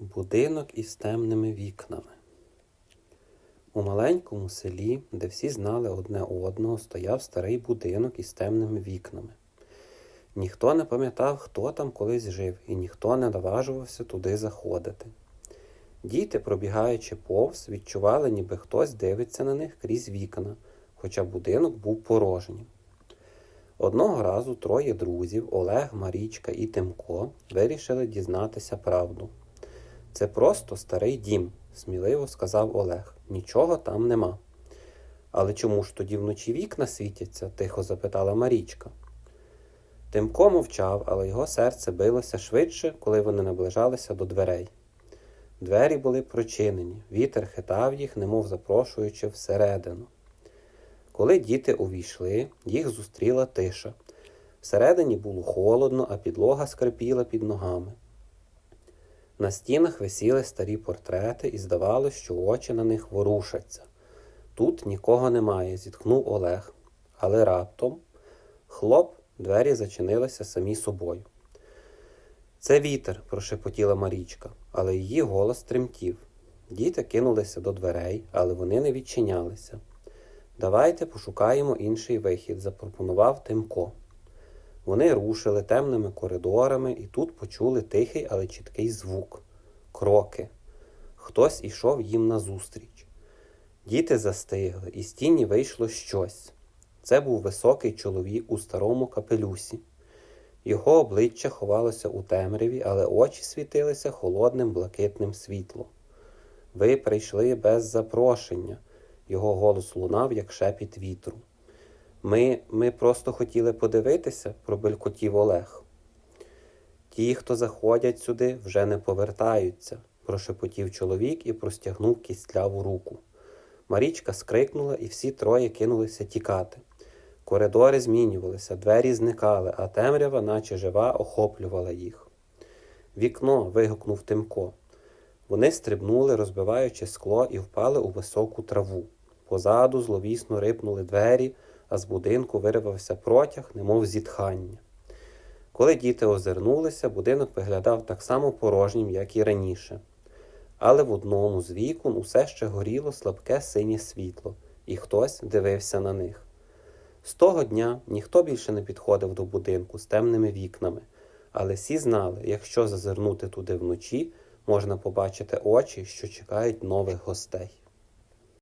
Будинок із темними вікнами. У маленькому селі, де всі знали одне одного, стояв старий будинок із темними вікнами. Ніхто не пам'ятав, хто там колись жив, і ніхто не наважувався туди заходити. Діти, пробігаючи повз, відчували, ніби хтось дивиться на них крізь вікна, хоча будинок був порожнім. Одного разу троє друзів Олег, Марічка і Тимко вирішили дізнатися правду. Це просто старий дім, сміливо сказав Олег. Нічого там нема. Але чому ж тоді вночі вікна світяться? тихо запитала Марічка. Тимко мовчав, але його серце билося швидше, коли вони наближалися до дверей. Двері були прочинені, вітер хитав їх, немов запрошуючи всередину. Коли діти увійшли, їх зустріла тиша. Всередині було холодно, а підлога скрипіла під ногами. На стінах висіли старі портрети, і здавалося, що очі на них ворушаться. Тут нікого немає, зітхнув Олег. Але раптом хлоп, двері зачинилися самі собою. Це вітер, прошепотіла Марічка, але її голос тремтів. Діти кинулися до дверей, але вони не відчинялися. Давайте пошукаємо інший вихід, запропонував Тимко. Вони рушили темними коридорами і тут почули тихий, але чіткий звук кроки. Хтось ішов їм назустріч. Діти застигли, і з тіні вийшло щось. Це був високий чоловік у старому капелюсі. Його обличчя ховалося у темряві, але очі світилися холодним блакитним світлом. Ви прийшли без запрошення. Його голос лунав, як шепіт вітру. Ми, ми просто хотіли подивитися, пробелькотів Олег. Ті, хто заходять сюди, вже не повертаються, прошепотів чоловік і простягнув кістляву руку. Марічка скрикнула, і всі троє кинулися тікати. Коридори змінювалися, двері зникали, а темрява, наче жива, охоплювала їх. Вікно. вигукнув Тимко. Вони стрибнули, розбиваючи скло, і впали у високу траву. Позаду зловісно рипнули двері, а з будинку вирвався протяг, немов зітхання. Коли діти озирнулися, будинок виглядав так само порожнім, як і раніше. Але в одному з вікон усе ще горіло слабке синє світло, і хтось дивився на них. З того дня ніхто більше не підходив до будинку з темними вікнами, але всі знали, якщо зазирнути туди вночі, можна побачити очі, що чекають нових гостей.